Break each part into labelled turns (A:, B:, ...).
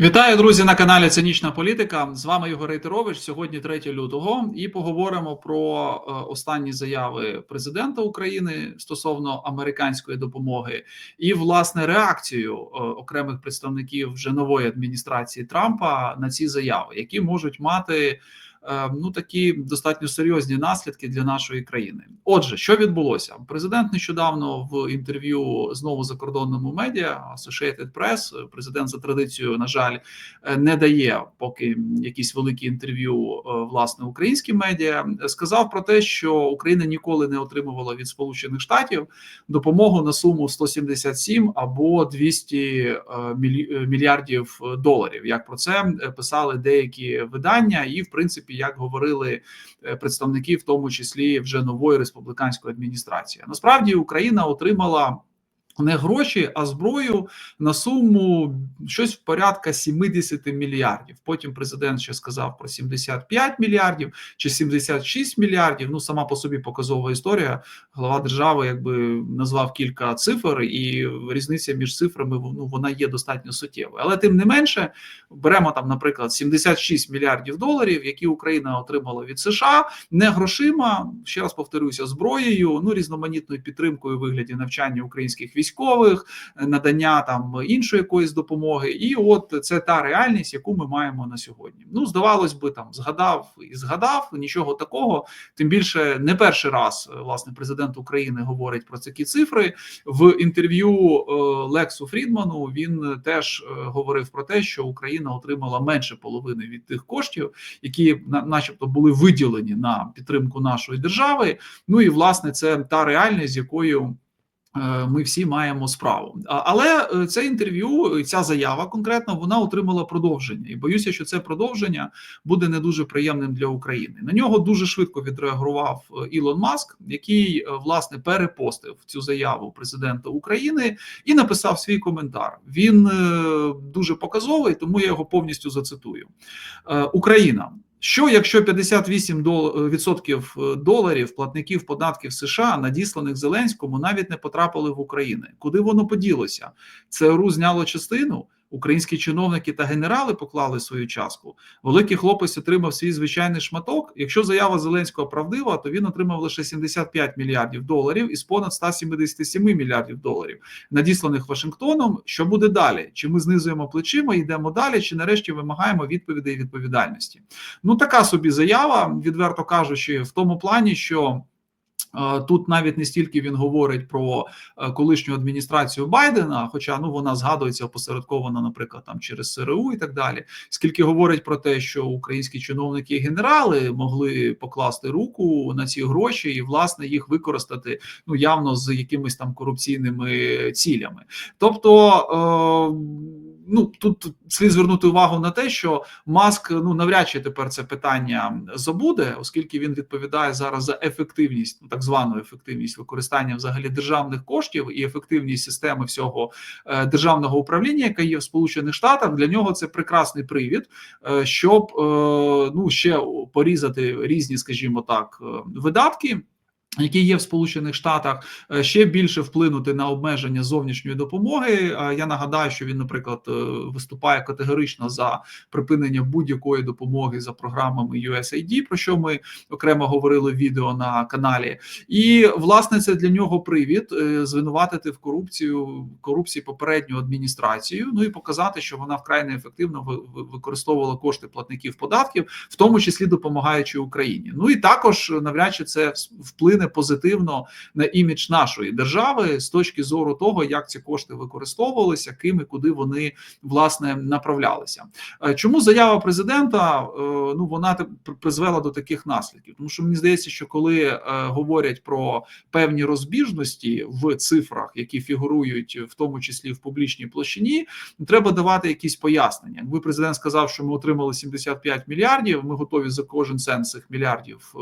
A: Вітаю, друзі, на каналі Цинічна Політика. З вами Ігор Рейтерович. Сьогодні 3 лютого, і поговоримо про е, останні заяви президента України стосовно американської допомоги і власне реакцію е, окремих представників вже нової адміністрації Трампа на ці заяви, які можуть мати. Е, ну такі достатньо серйозні наслідки для нашої країни. Отже, що відбулося? Президент нещодавно в інтерв'ю знову закордонному медіа Associated Press, Президент за традицією, на жаль, е, не дає поки якісь великі інтерв'ю е, власне українським медіа. Сказав про те, що Україна ніколи не отримувала від Сполучених Штатів допомогу на суму 177 або 200 мільярдів доларів. Як про це писали деякі видання, і в принципі як говорили е, представники, в тому числі вже нової республіканської адміністрації. Насправді Україна отримала не гроші, а зброю на суму щось в порядка 70 мільярдів. Потім президент ще сказав про 75 мільярдів чи 76 мільярдів. Ну сама по собі показова історія. Глава держави якби назвав кілька цифр, і різниця між цифрами ну вона є достатньо суттєвою. Але тим не менше, беремо там, наприклад, 76 мільярдів доларів, які Україна отримала від США, не грошима. Ще раз повторюся, зброєю, ну різноманітною підтримкою у вигляді навчання українських військ військових, надання там іншої якоїсь допомоги, і от це та реальність, яку ми маємо на сьогодні. Ну здавалось би, там згадав і згадав нічого такого. Тим більше не перший раз власне президент України говорить про такі цифри в інтерв'ю е, Лексу Фрідману. Він теж е, говорив про те, що Україна отримала менше половини від тих коштів, які, начебто, були виділені на підтримку нашої держави. Ну і власне це та реальність, з якою. Е, ми всі маємо справу, але е, це інтерв'ю, ця заява конкретно вона отримала продовження, і боюся, що це продовження буде не дуже приємним для України. На нього дуже швидко відреагував е, Ілон Маск, який власне перепостив цю заяву президента України і написав свій коментар. Він дуже показовий, тому я його повністю зацитую. Україна що якщо 58% доларів платників податків США, надісланих Зеленському, навіть не потрапили в Україну? Куди воно поділося? ЦРУ зняло частину. Українські чиновники та генерали поклали свою частку. Великий хлопець отримав свій звичайний шматок. Якщо заява Зеленського правдива, то він отримав лише 75 мільярдів доларів із понад 177 мільярдів доларів, надісланих Вашингтоном. Що буде далі? Чи ми знизуємо плечима, йдемо далі, чи нарешті вимагаємо відповідей і відповідальності? Ну така собі заява, відверто кажучи, в тому плані, що. Тут навіть не стільки він говорить про е, колишню адміністрацію Байдена, хоча ну вона згадується опосередковано, наприклад, там через СРУ і так далі. Скільки говорить про те, що українські чиновники і генерали могли покласти руку на ці гроші і власне їх використати ну явно з якимись там корупційними цілями, тобто. Е ну тут слід звернути увагу на те, що маск ну навряд чи тепер це питання забуде, оскільки він відповідає зараз за ефективність, так звану ефективність використання взагалі державних коштів і ефективність системи всього е, державного управління, яка є в Сполучених Штатах. Для нього це прекрасний привід, е, щоб е, ну ще порізати різні, скажімо так, видатки які є в Сполучених Штатах, е, ще більше вплинути на обмеження зовнішньої допомоги. Е, я нагадаю, що він, наприклад, е, виступає категорично за припинення будь-якої допомоги за програмами USAID, про що ми окремо говорили в відео на каналі, і власне це для нього привід звинуватити в корупцію корупції попередню адміністрацію. Ну і показати, що вона вкрай неефективно використовувала кошти платників податків, в тому числі допомагаючи Україні. Ну і також навряд чи це вплине вплине позитивно на імідж нашої держави з точки зору того, як ці кошти використовувалися, ким і куди вони власне направлялися. Е, чому заява президента е, ну вона призвела до таких наслідків? Тому що мені здається, що коли е, говорять про певні розбіжності в цифрах, які фігурують в тому числі в публічній площині, треба давати якісь пояснення. Якби президент сказав, що ми отримали 75 мільярдів, ми готові за кожен цент цих мільярдів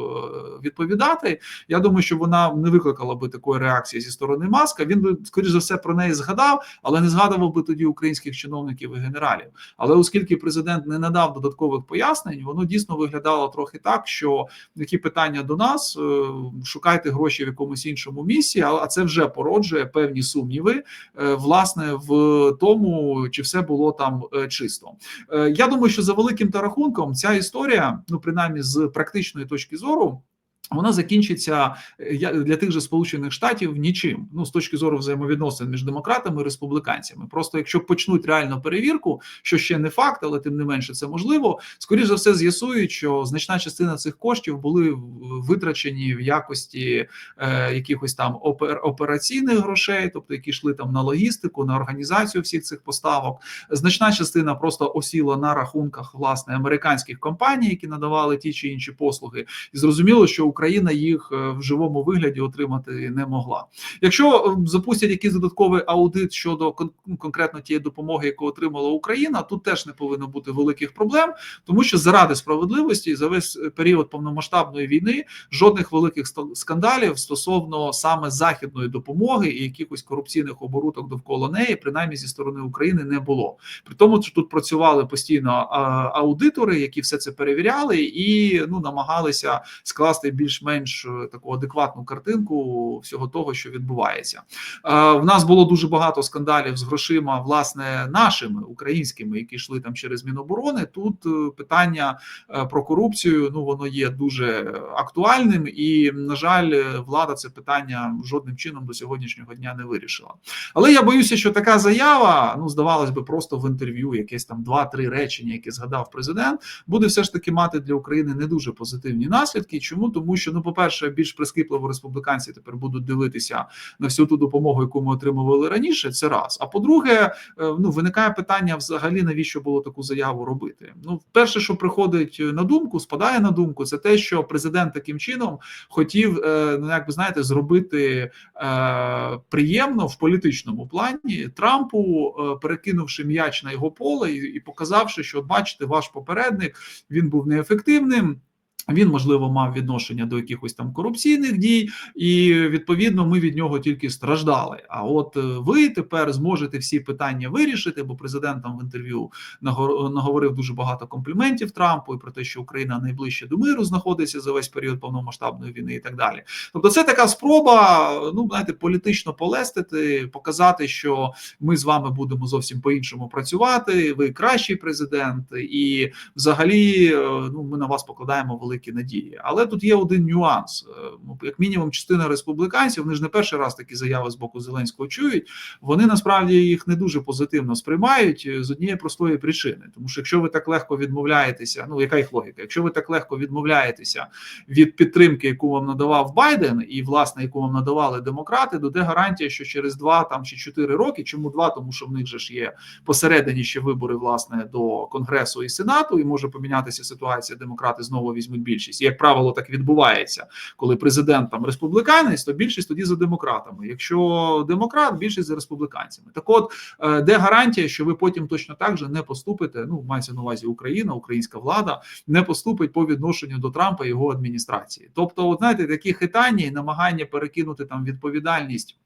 A: відповідати. Я думаю думаю, що вона не викликала би такої реакції зі сторони маска. Він би скоріш за все про неї згадав, але не згадував би тоді українських чиновників і генералів. Але оскільки президент не надав додаткових пояснень, воно дійсно виглядало трохи так, що які питання до нас е, шукайте гроші в якомусь іншому місці, а це вже породжує певні сумніви, е, власне, в тому, чи все було там е, чисто. Я думаю, що за великим та рахунком ця історія, ну принаймні з практичної точки зору. Вона закінчиться е, для тих же сполучених штатів нічим. Ну з точки зору взаємовідносин між демократами і республіканцями. Просто якщо почнуть реальну перевірку, що ще не факт, але тим не менше це можливо. Скоріше за все з'ясують, що значна частина цих коштів були витрачені в якості е, якихось там опер, операційних грошей, тобто які йшли там на логістику, на організацію всіх цих поставок. Значна частина просто осіла на рахунках власне американських компаній, які надавали ті чи інші послуги, і зрозуміло, що Україна їх е, в живому вигляді отримати не могла. Якщо е, запустять якийсь додатковий аудит щодо ну, конкретно тієї допомоги, яку отримала Україна, тут теж не повинно бути великих проблем, тому що заради справедливості за весь період повномасштабної війни жодних великих скандалів стосовно саме західної допомоги і якихось корупційних оборудок довкола неї, принаймні зі сторони України, не було. При тому, що тут працювали постійно аудитори, які все це перевіряли і ну намагалися скласти більш-менш е, таку адекватну картинку всього того, що відбувається. Е, в нас було дуже багато скандалів з грошима, власне, нашими українськими, які йшли там через Міноборони. Тут е, питання про корупцію ну воно є дуже актуальним, і на жаль, влада це питання жодним чином до сьогоднішнього дня не вирішила. Але я боюся, що така заява ну здавалось би, просто в інтерв'ю, якесь там два-три речення, які згадав президент, буде все ж таки мати для України не дуже позитивні наслідки. Чому тому? Що ну, по перше, більш прискіпливо республіканці тепер будуть дивитися на всю ту допомогу, яку ми отримували раніше. Це раз. А по-друге, е, ну виникає питання взагалі, навіщо було таку заяву робити. Ну, перше, що приходить на думку, спадає на думку, це те, що президент таким чином хотів, е, ну як ви знаєте, зробити е, приємно в політичному плані Трампу, перекинувши м'яч на його поле і показавши, що бачите, ваш попередник він був неефективним. Він можливо мав відношення до якихось там корупційних дій, і відповідно ми від нього тільки страждали. А от е, ви тепер зможете всі питання вирішити, бо президент там в інтерв'ю наговорив дуже багато компліментів Трампу і про те, що Україна найближче до миру знаходиться за весь період повномасштабної війни, і так далі. Тобто, це така спроба, ну знаєте, політично полестити, показати, що ми з вами будемо зовсім по іншому працювати. Ви кращий президент, і взагалі, е, ну ми на вас покладаємо великі великі надії. Але тут є один нюанс: е, ну, як мінімум, частина республіканців вони ж не перший раз такі заяви з боку Зеленського чують. Вони насправді їх не дуже позитивно сприймають е, з однієї простої причини. Тому що якщо ви так легко відмовляєтеся, ну яка їх логіка? Якщо ви так легко відмовляєтеся від підтримки, яку вам надавав Байден, і власне яку вам надавали демократи, то де гарантія, що через два там чи чотири роки, чому два, тому що в них же ж є посередині ще вибори власне до конгресу і сенату, і може помінятися ситуація. Демократи знову візьмуть більшість. Як правило, так відбувається, коли президент там республіканець, то більшість тоді за демократами. Якщо демократ, більшість за республіканцями. Так, от е, де гарантія, що ви потім точно так же не поступите? Ну мається на увазі Україна, українська влада не поступить по відношенню до Трампа і його адміністрації. Тобто, от, знаєте, такі хитання і намагання перекинути там відповідальність.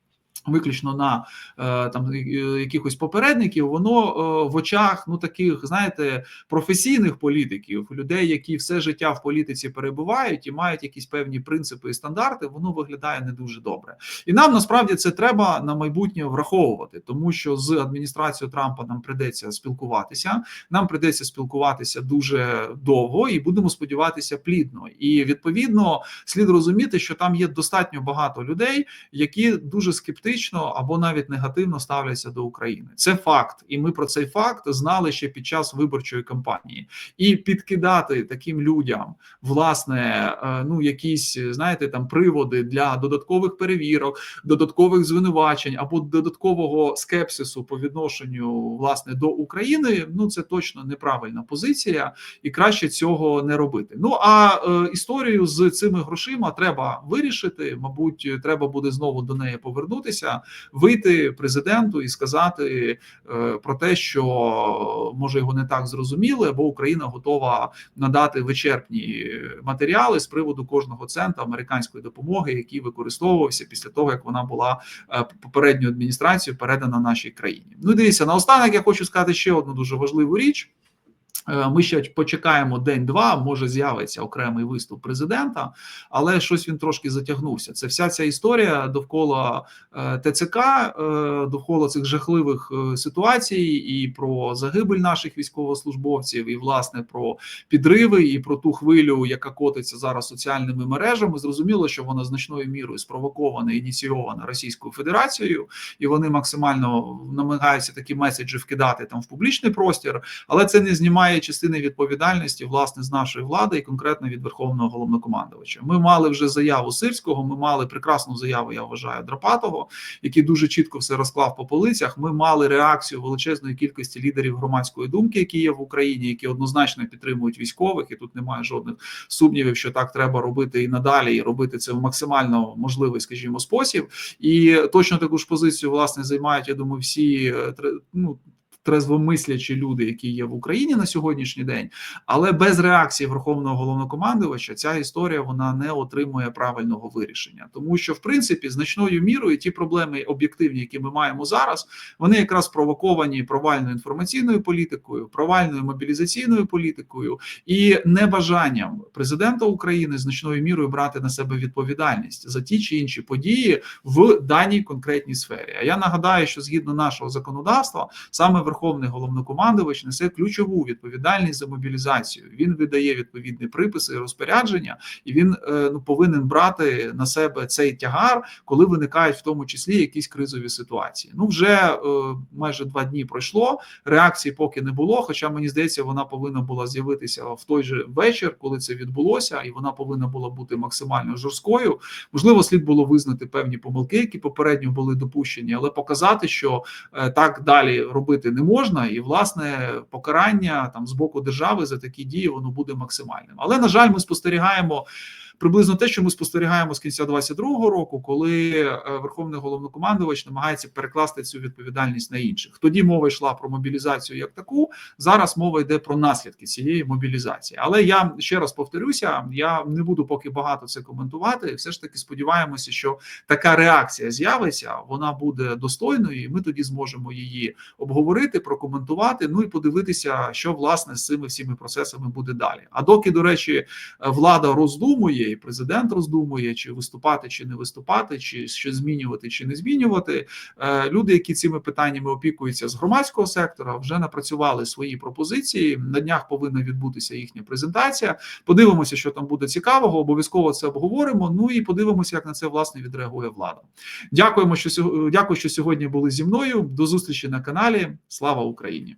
A: Виключно на е, там е, якихось попередників, воно е, в очах ну таких, знаєте, професійних політиків, людей, які все життя в політиці перебувають і мають якісь певні принципи і стандарти, воно виглядає не дуже добре. І нам насправді це треба на майбутнє враховувати, тому що з адміністрацією Трампа нам придеться спілкуватися. Нам придеться спілкуватися дуже довго і будемо сподіватися плідно. І відповідно слід розуміти, що там є достатньо багато людей, які дуже скептично скептично або навіть негативно ставляться до України. Це факт, і ми про цей факт знали ще під час виборчої кампанії. І підкидати таким людям власне е, ну якісь знаєте там приводи для додаткових перевірок, додаткових звинувачень або додаткового скепсису по відношенню власне до України. Ну це точно неправильна позиція, і краще цього не робити. Ну а е, історію з цими грошима треба вирішити. Мабуть, треба буде знову до неї повернутися. Вдалося вийти президенту і сказати е, про те, що може його не так зрозуміли, або Україна готова надати вичерпні матеріали з приводу кожного цента американської допомоги, який використовувався після того, як вона була е, попередньою адміністрацією передана нашій країні. Ну дивіться, наостанок я хочу сказати ще одну дуже важливу річ. Е, Ми ще почекаємо день-два, може з'явиться окремий виступ президента, але щось він трошки затягнувся. Це вся ця історія довкола е, ТЦК, е, довкола цих жахливих ситуацій, і про загибель наших військовослужбовців, і власне про підриви, і про ту хвилю, яка котиться зараз соціальними мережами. Зрозуміло, що вона значною мірою спровокована ініційована Російською Федерацією, і вони максимально намагаються такі меседжі вкидати там в публічний простір, але це не знімає частини відповідальності власне з нашої влади і конкретно від верховного головнокомандувача. Ми мали вже заяву Сирського. Ми мали прекрасну заяву. Я вважаю Драпатого, який дуже чітко все розклав по полицях. Ми мали реакцію величезної кількості лідерів громадської думки, які є в Україні, які однозначно підтримують військових, і тут немає жодних сумнівів, що так треба робити і надалі, і робити це в максимально можливий, скажімо, спосіб. І точно таку ж позицію власне займають. Я думаю, всі е, ну, трезвомислячі люди, які є в Україні на сьогоднішній день, але без реакції верховного головнокомандувача ця історія вона не отримує правильного вирішення, тому що в принципі значною мірою ті проблеми об'єктивні, які ми маємо зараз, вони якраз спровоковані провальною інформаційною політикою, провальною мобілізаційною політикою і небажанням президента України значною мірою брати на себе відповідальність за ті чи інші події в даній конкретній сфері. А я нагадаю, що згідно нашого законодавства, саме Верховний головнокомандувач несе ключову відповідальність за мобілізацію. Він видає відповідні приписи і розпорядження, і він е, ну повинен брати на себе цей тягар, коли виникають в тому числі якісь кризові ситуації. Ну вже е, майже два дні пройшло. Реакції поки не було. Хоча мені здається, вона повинна була з'явитися в той же вечір, коли це відбулося, і вона повинна була бути максимально жорсткою. Можливо, слід було визнати певні помилки, які попередньо були допущені, але показати, що е, так далі робити не можна, і власне покарання там з боку держави за такі дії воно буде максимальним. Але на жаль, ми спостерігаємо. Приблизно те, що ми спостерігаємо з кінця 22-го року, коли е, верховний головнокомандувач намагається перекласти цю відповідальність на інших. Тоді мова йшла про мобілізацію як таку. Зараз мова йде про наслідки цієї мобілізації. Але я ще раз повторюся: я не буду поки багато це коментувати. Все ж таки сподіваємося, що така реакція з'явиться, вона буде достойною, і ми тоді зможемо її обговорити, прокоментувати. Ну і подивитися, що власне з цими всіми процесами буде далі. А доки, до речі, влада роздумує, і президент роздумує, чи виступати, чи не виступати, чи що змінювати, чи не змінювати. е, Люди, які цими питаннями опікуються з громадського сектора, вже напрацювали свої пропозиції. На днях повинна відбутися їхня презентація. Подивимося, що там буде цікавого. Обов'язково це обговоримо. Ну і подивимося, як на це власне відреагує влада. Дякуємо, що дякую, що сьогодні були зі мною. До зустрічі на каналі. Слава Україні!